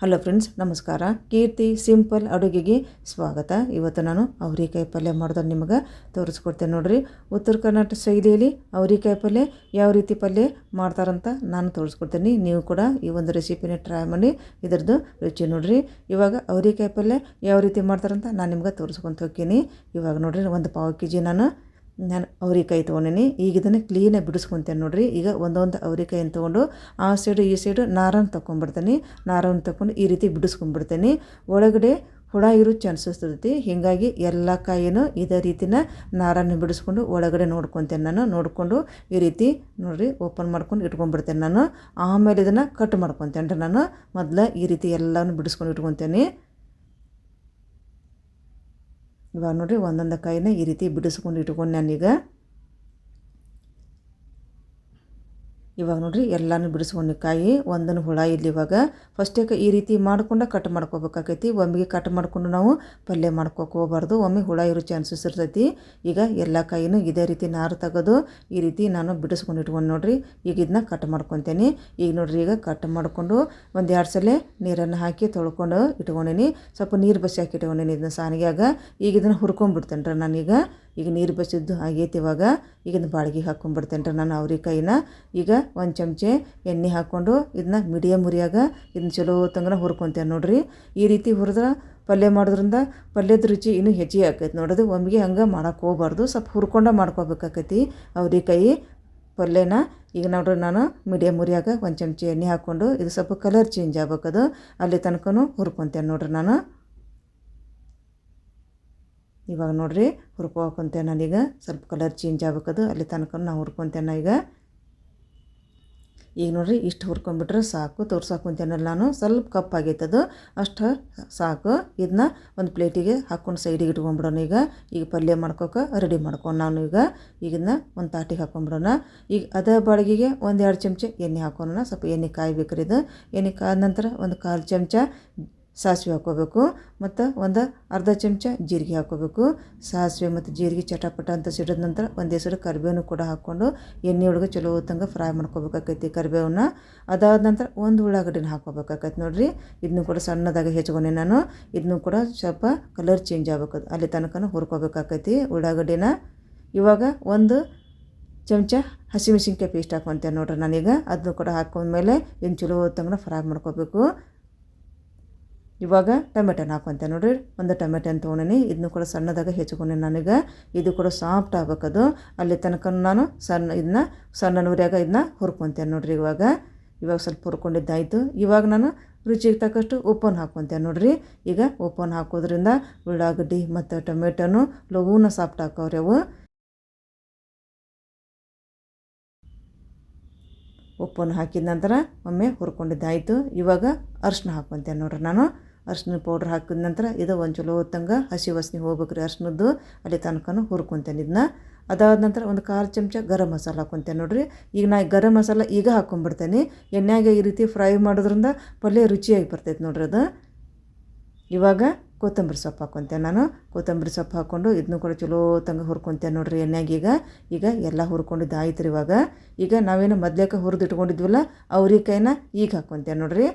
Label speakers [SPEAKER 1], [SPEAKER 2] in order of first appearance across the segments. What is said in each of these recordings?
[SPEAKER 1] Hello friends ನಮಸ್ಕಾರ. ಕೀರ್ತಿ simple ಅಡುಗೆಗೆ ಸ್ವಾಗತ. ಇವತ್ತು ನಾನು ಅವರಿಕಾಯಿ ಪಲ್ಯ ಮಾಡೋದನ್ನು ನಿಮಗೆ ತೋರಿಸ್ಕೊಡ್ತೇನೆ ನೋಡಿರಿ. ಉತ್ತರ ಕರ್ನಾಟಕ ಶೈಲಿಯಲ್ಲಿ ಅವರಿಕಾಯಿ ಪಲ್ಯ ಯಾವ ರೀತಿ ಪಲ್ಯ ಮಾಡ್ತಾರಂತ ನಾನು ತೋರಿಸ್ಕೊಡ್ತೀನಿ. ನೀವು ಕೂಡ ಈ ಒಂದು ರೆಸಿಪಿನ ಟ್ರೈ ಮಾಡಿ ಇದರದ್ದು ರುಚಿ ನೋಡಿರಿ. ಇವಾಗ ಅವರಿಕಾಯಿ ಪಲ್ಯ ಯಾವ ರೀತಿ ಮಾಡ್ತಾರಂತ ನಾನು ನಿಮ್ಗೆ ತೋರಿಸ್ಕೊಂತ ಹೋಗ್ತೀನಿ. ಇವಾಗ ನೋಡಿರಿ, ಒಂದು ಪಾವು ಕೆ ಜಿ ನಾನು ನಾನು ಅವ್ರಿಕಾಯಿ ತೊಗೊಂಡಿನಿ. ಈಗ ಇದನ್ನು ಕ್ಲೀನಾಗಿ ಬಿಡಿಸ್ಕೊತೇನೆ ನೋಡಿರಿ. ಈಗ ಒಂದೊಂದು ಅವ್ರಿಕಾಯಿನ ತೊಗೊಂಡು ಆ ಸೈಡು ಈ ಸೈಡು ನಾರನ್ನು ತೊಗೊಂಡ್ಬಿಡ್ತೀನಿ ನಾರನ್ನು ತೊಗೊಂಡು ಈ ರೀತಿ ಬಿಡಿಸ್ಕೊಂಡ್ಬಿಡ್ತೀನಿ ಒಳಗಡೆ ಹುಳ ಇರೋ ಚಾನ್ಸಸ್ ಇರ್ತೈತಿ. ಹೀಗಾಗಿ ಎಲ್ಲ ಕಾಯಿನೂ ಇದೇ ರೀತಿನ ನಾರನ್ನು ಬಿಡಿಸ್ಕೊಂಡು ಒಳಗಡೆ ನೋಡ್ಕೊತೇನೆ ನಾನು. ನೋಡಿಕೊಂಡು ಈ ರೀತಿ ನೋಡಿರಿ ಓಪನ್ ಮಾಡ್ಕೊಂಡು ಇಟ್ಕೊಂಡ್ಬಿಡ್ತೇನೆ ನಾನು. ಆಮೇಲೆ ಇದನ್ನು ಕಟ್ ಮಾಡ್ಕೊತೇನೆ ನಾನು. ಮೊದಲು ಈ ರೀತಿ ಎಲ್ಲನೂ ಬಿಡಿಸ್ಕೊಂಡು ಇಟ್ಕೊತೇನೆ. ಇವಾಗ ನೋಡಿರಿ ಒಂದೊಂದು ಕೈನೇ ಈ ರೀತಿ ಬಿಡಿಸ್ಕೊಂಡು ಇಟ್ಕೊಂಡು ನಾನೀಗ ಇವಾಗ ನೋಡಿರಿ ಎಲ್ಲನೂ ಬಿಡಿಸ್ಕೊಂಡು ಕಾಯಿ, ಒಂದನ್ನು ಹುಳ ಇಲ್ಲಿ ಇವಾಗ. ಫಸ್ಟೇಕ ಈ ರೀತಿ ಮಾಡ್ಕೊಂಡು ಕಟ್ ಮಾಡ್ಕೋಬೇಕಾಕೈತಿ. ಒಮ್ಮೆಗೆ ಕಟ್ ಮಾಡ್ಕೊಂಡು ನಾವು ಪಲ್ಯ ಮಾಡ್ಕೋಕೆ ಒಮ್ಮೆ ಹುಳ ಇರೋ ಚಾನ್ಸಸ್ ಇರ್ತೈತಿ. ಈಗ ಎಲ್ಲ ಕಾಯಿನೂ ಇದೇ ರೀತಿ ನಾರು ತೆಗೆದು ಈ ರೀತಿ ನಾನು ಬಿಡಿಸ್ಕೊಂಡು ಇಟ್ಕೊಂಡು ನೋಡ್ರಿ. ಈಗ ಇದನ್ನ ಕಟ್ ಮಾಡ್ಕೊತೇನೆ. ಈಗ ನೋಡ್ರಿ ಈಗ ಕಟ್ ಮಾಡಿಕೊಂಡು ಒಂದು ಎರಡು ಸಲ ನೀರನ್ನು ಹಾಕಿ ತೊಳ್ಕೊಂಡು ಇಟ್ಕೊಂಡೀನಿ. ಸ್ವಲ್ಪ ನೀರು ಬಸಿ ಹಾಕಿ ಇಟ್ಕೊಂಡೀನಿ ಇದನ್ನ ಸಾನಿಗೆಯಾಗ. ಈಗ ಇದನ್ನು ಹುರ್ಕೊಂಡ್ಬಿಡ್ತೇನೆ ರೀ ನಾನೀಗ. ಈಗ ನೀರು ಬಸಿದ್ದು ಆಗೈತಿ ಇವಾಗ. ಈಗಿನ ಬಾಳಿಗೆ ಹಾಕ್ಕೊಂಡ್ಬಿಡ್ತೇನೆ ರೀ ನಾನು ಅವ್ರಿಕಾಯಿನ ಈಗ ಒಂದು ಚಮಚೆ ಎಣ್ಣೆ ಹಾಕ್ಕೊಂಡು ಇದನ್ನ ಮೀಡಿಯಮ್ ಉರಿಯಾಗ ಇದನ್ನ ಚಲೋ ತಂಗನ ಹುರ್ಕೊತೇನೆ ನೋಡಿರಿ. ಈ ರೀತಿ ಹುರಿದ್ರೆ ಪಲ್ಯ ಮಾಡೋದ್ರಿಂದ ಪಲ್ಯದ ರುಚಿ ಇನ್ನೂ ಹೆಚ್ಚಿಗೆ ಆಕೈತಿ ನೋಡೋದು ಒಮ್ಮೆಗೆ ಹಂಗೆ ಮಾಡೋಕೆ ಹೋಗ್ಬಾರ್ದು. ಸ್ವಲ್ಪ ಹುರ್ಕೊಂಡ ಮಾಡ್ಕೋಬೇಕಾಕೈತಿ ಅವ್ರಿಕಾಯಿ ಪಲ್ಯನ. ಈಗ ನೋಡ್ರಿ ನಾನು ಮೀಡಿಯಮ್ ಉರಿಯಾಗ ಒಂದು ಚಮಚೆ ಎಣ್ಣೆ ಹಾಕ್ಕೊಂಡು ಇದು ಸ್ವಲ್ಪ ಕಲರ್ ಚೇಂಜ್ ಆಗ್ಬೇಕದು. ಅಲ್ಲಿ ತನಕನೂ ಹುರ್ಕೊತೇನೆ ನೋಡ್ರಿ ನಾನು. ಇವಾಗ ನೋಡಿರಿ ಹುರ್ಕೊ ನಾನೀಗ ಸ್ವಲ್ಪ ಕಲರ್ ಚೇಂಜ್ ಆಗ್ಬೇಕದು. ಅಲ್ಲಿ ತನಕ ನಾವು ಹುರ್ಕೊತೇನೆ ಈಗ. ಈಗ ನೋಡ್ರಿ ಇಷ್ಟು ಹುರ್ಕೊಂಬಿಟ್ರೆ ಸಾಕು. ತೋರ್ಸಾಕೊಂತೇನಲ್ಲ ನಾನು. ಸ್ವಲ್ಪ ಕಪ್ಪಾಗೈತದು ಅಷ್ಟು ಸಾಕು. ಇದನ್ನ ಒಂದು ಪ್ಲೇಟಿಗೆ ಹಾಕ್ಕೊಂಡು ಸೈಡಿಗೆ ಇಟ್ಕೊಂಡ್ಬಿಡೋಣ ಈಗ. ಈಗ ಪಲ್ಯ ಮಾಡ್ಕೊಕ್ಕೆ ರೆಡಿ ಮಾಡ್ಕೊಂಡು ನಾನು ಈಗ. ಈಗಿನ ಒಂದು ತಾಟಿಗೆ ಹಾಕ್ಕೊಂಬಿಡೋಣ ಈಗ ಅದೇ ಬಾಡಿಗೆಗೆ ಒಂದು ಎರಡು ಚಮಚ ಎಣ್ಣೆ ಹಾಕೋಣ. ಸ್ವಲ್ಪ ಎಣ್ಣೆ ಕಾಯ್ಬೇಕ್ರಿ ಇದು. ಎಣ್ಣೆ ಕಾದ ನಂತರ ಒಂದು ಕಾಲು ಚಮಚ ಸಾಸಿವೆ ಹಾಕ್ಕೋಬೇಕು ಮತ್ತು ಒಂದು ಅರ್ಧ ಚಮಚ ಜೀರಿಗೆ ಹಾಕ್ಕೋಬೇಕು. ಸಾಸಿವೆ ಮತ್ತು ಜೀರಿಗೆ ಚಟಪಟ ಅಂತ ಸಿಡಿದ ನಂತರ ಒಂದೇ ಹೆಸರು ಕರಿಬೇವನ್ನು ಕೂಡ ಹಾಕ್ಕೊಂಡು ಎಣ್ಣೆ ಒಳಗೆ ಚಲೋ ಹೊತ್ತಂಗೆ ಫ್ರೈ ಮಾಡ್ಕೋಬೇಕಾಕೈತಿ ಕರಿಬೇವನ್ನ. ಅದಾದ ನಂತರ ಒಂದು ಉಳ್ಳಾಗಡ್ಡಿನ ಹಾಕ್ಕೋಬೇಕಾಕೈತಿ ನೋಡಿರಿ. ಇದನ್ನು ಕೂಡ ಸಣ್ಣದಾಗಿ ಹೆಚ್ಕೊಂಡೆ ನಾನು. ಇದನ್ನು ಕೂಡ ಸ್ವಲ್ಪ ಕಲರ್ ಚೇಂಜ್ ಆಗ್ಬೇಕು. ಅಲ್ಲಿ ತನಕ ಹುರ್ಕೋಬೇಕಾಕೈತಿ ಉಳ್ಳಾಗಡ್ಡಿನ. ಇವಾಗ ಒಂದು ಚಮಚ ಹಸಿಮೆಣಸಿನ್ಕಾಯಿ ಪೇಸ್ಟ್ ಹಾಕೊಂತೇನೆ ನೋಡ್ರಿ ನಾನೀಗ. ಅದನ್ನು ಕೂಡ ಹಾಕೊಂಡ್ಮೇಲೆ ಇನ್ನು ಚಲೋ ಹೊತ್ತಂಗೆ ಫ್ರೈ ಮಾಡ್ಕೋಬೇಕು. ಇವಾಗ ಟೊಮೆಟೊನ ಹಾಕೊಂತೆ ನೋಡ್ರಿ. ಒಂದು ಟೊಮೆಟೊನ ತೊಗೊಂಡಿನಿ. ಇದನ್ನು ಕೂಡ ಸಣ್ಣದಾಗ ಹೆಚ್ಕೊಂಡೆ ನನಗೆ. ಇದು ಕೂಡ ಸಾಫ್ಟ್ ಆಗ್ಬೇಕದು. ಅಲ್ಲಿ ತನಕ ನಾನು ಸಣ್ಣ ಇದನ್ನ, ಸಣ್ಣ ನೂರ್ಯಾಗ ಇದನ್ನ ಹುರ್ಕೊತೇನೆ ನೋಡ್ರಿ ಇವಾಗ. ಇವಾಗ ಸ್ವಲ್ಪ ಹುರ್ಕೊಂಡಿದ್ದಾಯಿತು. ಇವಾಗ ನಾನು ರುಚಿಗೆ ತಕ್ಕಷ್ಟು ಓಪನ್ ಹಾಕ್ಕೊತೇನೆ ನೋಡ್ರಿ. ಈಗ ಓಪನ್ ಹಾಕೋದ್ರಿಂದ ಉಳ್ಳಾಗಡ್ಡಿ ಮತ್ತು ಟೊಮೆಟೊನು ಲಘೂನ ಸಾಫ್ಟ್ ಹಾಕೋರಿ ಅವು. ಉಪ್ಪನ್ನು ಹಾಕಿದ ನಂತರ ಒಮ್ಮೆ ಹುರ್ಕೊಂಡಿದ್ದಾಯಿತು. ಇವಾಗ ಅರ್ಶಿನ ಹಾಕ್ಕೊತೇನೆ ನೋಡ್ರಿ ನಾನು. ಅರ್ಶಿನ ಪೌಡ್ರ್ ಹಾಕಿದ ನಂತರ ಇದು ಒಂದು ಚಲೋ ಹೊತ್ತಂಗೆ ಹಸಿ ವಾಸನೆ ಹೋಗ್ಬೇಕ್ರಿ ಅರ್ಶಿನದ್ದು. ಅಲ್ಲಿ ತನಕನೂ ಹುರ್ಕೊತೇನೆ ಇದನ್ನ ಅದಾದ ನಂತರ ಒಂದು ಕಾಲು ಚಮಚ ಗರಂ ಮಸಾಲ ಹಾಕೊತೇನೆ ನೋಡಿರಿ. ಈಗ ನಾ ಗರಂ ಮಸಾಲ ಈಗ ಹಾಕ್ಕೊಂಬಿಡ್ತೇನೆ ಎಣ್ಣೆಗೆ ಈ ರೀತಿ ಫ್ರೈ ಮಾಡೋದ್ರಿಂದ ಪಲ್ಯ ರುಚಿಯಾಗಿ ಬರ್ತೈತೆ ನೋಡ್ರಿ ಅದು. ಇವಾಗ ಕೊತ್ತಂಬರಿ ಸೊಪ್ಪು ಹಾಕ್ಕೊತೇನೆ ನಾನು. ಕೊತ್ತಂಬರಿ ಸೊಪ್ಪು ಹಾಕ್ಕೊಂಡು ಇದನ್ನು ಕೂಡ ಚಲೋ ತಂಗ ಹುರ್ಕೊತೇನೆ ನೋಡಿರಿ ಎಣ್ಣೆಗೆ ಈಗ. ಈಗ ಎಲ್ಲ ಹುರ್ಕೊಂಡಿದ್ದು ಆಯ್ತು ರೀ ಇವಾಗ. ಈಗ ನಾವೇನು ಮೊದ್ಲೇಕ ಹುರಿದಿಟ್ಕೊಂಡಿದ್ವಲ್ಲ, ಅವ್ರಿಕಾಯಿನ ಈಗ ಹಾಕ್ಕೊತೇನೆ ನೋಡಿರಿ.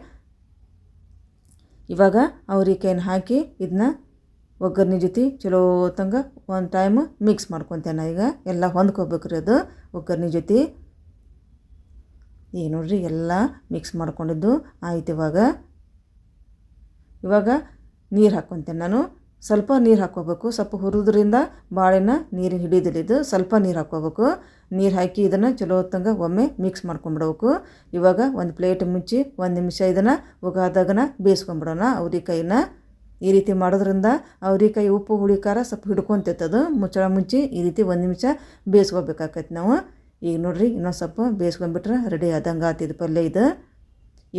[SPEAKER 1] ಇವಾಗ ಅವ್ರಿಕೇನು ಹಾಕಿ ಇದನ್ನ ಒಗ್ಗರಣೆ ಜೊತೆ ಚಲೋ ತಂಗ ಒಂದು ಟೈಮ್ ಮಿಕ್ಸ್ ಮಾಡ್ಕೊತೇನೆ ಈಗ. ಎಲ್ಲ ಹೊಂದ್ಕೋಬೇಕ್ರಿ ಅದು ಒಗ್ಗರಣೆ ಜೊತೆ. ಈಗ ನೋಡ್ರಿ ಎಲ್ಲ ಮಿಕ್ಸ್ ಮಾಡ್ಕೊಂಡಿದ್ದು. ಆಯ್ತು ಇವಾಗ. ಇವಾಗ ನೀರು ಹಾಕ್ಕೊತೇನೆ ನಾನು. ಸ್ವಲ್ಪ ನೀರು ಹಾಕ್ಕೋಬೇಕು. ಸ್ವಲ್ಪ ಹುರಿದ್ರಿಂದ ಬಾಳೆನ ನೀರು ಹಿಡಿದಿದ್ದು ಸ್ವಲ್ಪ ನೀರು ಹಾಕ್ಕೋಬೇಕು. ನೀರು ಹಾಕಿ ಇದನ್ನು ಚಲೋ ಹೊತ್ತಂಗೆ ಒಮ್ಮೆ ಮಿಕ್ಸ್ ಮಾಡ್ಕೊಂಬಿಡ್ಬೇಕು. ಇವಾಗ ಒಂದು ಪ್ಲೇಟ್ ಮುಚ್ಚಿ ಒಂದು ನಿಮಿಷ ಇದನ್ನು ಉಗಾದಾಗನ ಬೇಯಿಸ್ಕೊಂಬಿಡೋಣ ಅವ್ರಿಕಾಯಿನ ಈ ರೀತಿ ಮಾಡೋದ್ರಿಂದ ಅವ್ರಿಕಾಯಿ ಉಪ್ಪು, ಹುಳಿ, ಖಾರ ಸ್ವಲ್ಪ ಹಿಡ್ಕೊತೈತದು ಮುಚ್ಚಳ ಮುಚ್ಚಿ ಈ ರೀತಿ ಒಂದು ನಿಮಿಷ ಬೇಯಿಸ್ಕೋಬೇಕಾಗತ್ತೆ ನಾವು. ಈಗ ನೋಡಿರಿ, ಇನ್ನೊಂದು ಸ್ವಲ್ಪ ಬೇಯಿಸ್ಕೊಂಡ್ಬಿಟ್ರೆ ರೆಡಿ ಆದಂಗೆ ಆತಿದ್ದು ಪಲ್ಯ ಇದು.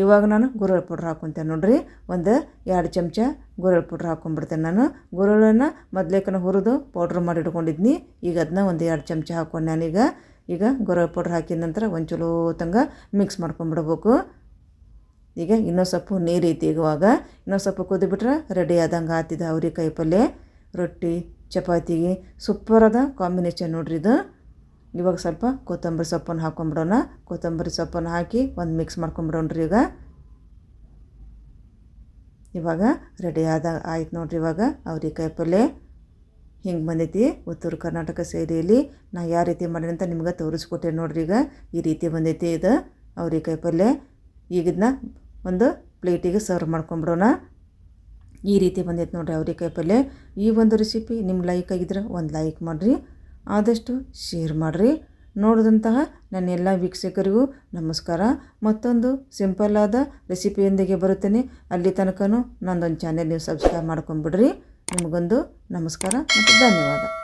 [SPEAKER 1] ಇವಾಗ ನಾನು ಗುರಳ್ ಪೌಡ್ರ್ ಹಾಕೊತೇನೆ ನೋಡಿರಿ. ಒಂದು ಎರಡು ಚಮಚ ಗುರಳ್ ಪೌಡ್ರ್ ಹಾಕೊಂಡ್ಬಿಡ್ತೇನೆ ನಾನು. ಗುರಳನ್ನು ಮೊದಲೇಕನ ಹುರಿದು ಪೌಡ್ರ್ ಮಾಡಿ ಇಟ್ಕೊಂಡಿದ್ನಿ. ಈಗ ಅದನ್ನ ಒಂದು ಎರಡು ಚಮಚ ಹಾಕೊಂಡು ನಾನೀಗ ಈಗ. ಗುರಳ್ ಪೌಡ್ರ್ ಹಾಕಿದ ನಂತರ ಒಂದು ಚಲೋ ತಂಗ ಮಿಕ್ಸ್ ಮಾಡ್ಕೊಂಬಿಡ್ಬೇಕು. ಈಗ ಇನ್ನೊಂದು ಸ್ವಲ್ಪ ನೀರು ಐತಿ ಇವಾಗ. ಇನ್ನೊಂದು ಸ್ವಲ್ಪ ಕುದಿಬಿಟ್ರೆ ರೆಡಿ ಆದಂಗೆ ಆತಿದೆ ಅವ್ರಿಕಾಯಿ ಪಲ್ಯ. ರೊಟ್ಟಿ, ಚಪಾತಿಗೆ ಸೂಪರದ ಕಾಂಬಿನೇಷನ್ ನೋಡ್ರಿ ಇದು. ಇವಾಗ ಸ್ವಲ್ಪ ಕೊತ್ತಂಬರಿ ಸೊಪ್ಪನ್ನು ಹಾಕ್ಕೊಂಬಿಡೋಣ ಕೊತ್ತಂಬರಿ ಸೊಪ್ಪನ್ನು ಹಾಕಿ ಒಂದು ಮಿಕ್ಸ್ ಮಾಡ್ಕೊಂಬಿಡೋಣ್ರಿ ಈಗ. ಇವಾಗ ರೆಡಿ ಆದ ಆಯ್ತು ನೋಡ್ರಿ ಇವಾಗ ಅವ್ರಿಕಾಯಿ ಪಲ್ಯ. ಹಿಂಗೆ ಬಂದೈತಿ ಉತ್ತರ ಕರ್ನಾಟಕ ಸೈಡಿಯಲ್ಲಿ ನಾ ಯಾವ ರೀತಿ ಮಾಡೀನಿ ಅಂತ ನಿಮ್ಗೆ ತೋರಿಸ್ಕೊಟ್ಟೆ ನೋಡ್ರಿ ಈಗ. ಈ ರೀತಿ ಬಂದೈತಿ ಇದು ಅವ್ರಿಕಾಯಿ ಪಲ್ಯ. ಈಗ ಇದನ್ನ ಒಂದು ಪ್ಲೇಟಿಗೆ ಸರ್ವ್ ಮಾಡ್ಕೊಂಬಿಡೋಣ. ಈ ರೀತಿ ಬಂದೈತೆ ನೋಡ್ರಿ ಅವ್ರಿಕಾಯಿ ಪಲ್ಯ. ಈ ಒಂದು ರೆಸಿಪಿ ನಿಮ್ಮ ಲೈಕ್ ಆಗಿದ್ರೆ ಒಂದು ಲೈಕ್ ಮಾಡಿರಿ. ಆದಷ್ಟು ಶೇರ್ ಮಾಡಿರಿ. ನೋಡಿದಂತಹ ನನ್ನ ಎಲ್ಲ ವೀಕ್ಷಕರಿಗೂ ನಮಸ್ಕಾರ. ಮತ್ತೊಂದು ಸಿಂಪಲ್ ಆದ ರೆಸಿಪಿಯೊಂದಿಗೆ ಬರುತ್ತೇನೆ. ಅಲ್ಲಿ ತನಕನೂ ನಂದೊಂದು ಚಾನೆಲ್ ನೀವು ಸಬ್ಸ್ಕ್ರೈಬ್ ಮಾಡ್ಕೊಂಬಿಡ್ರಿ ನಿಮಗೊಂದು ನಮಸ್ಕಾರ ಮತ್ತು ಧನ್ಯವಾದ.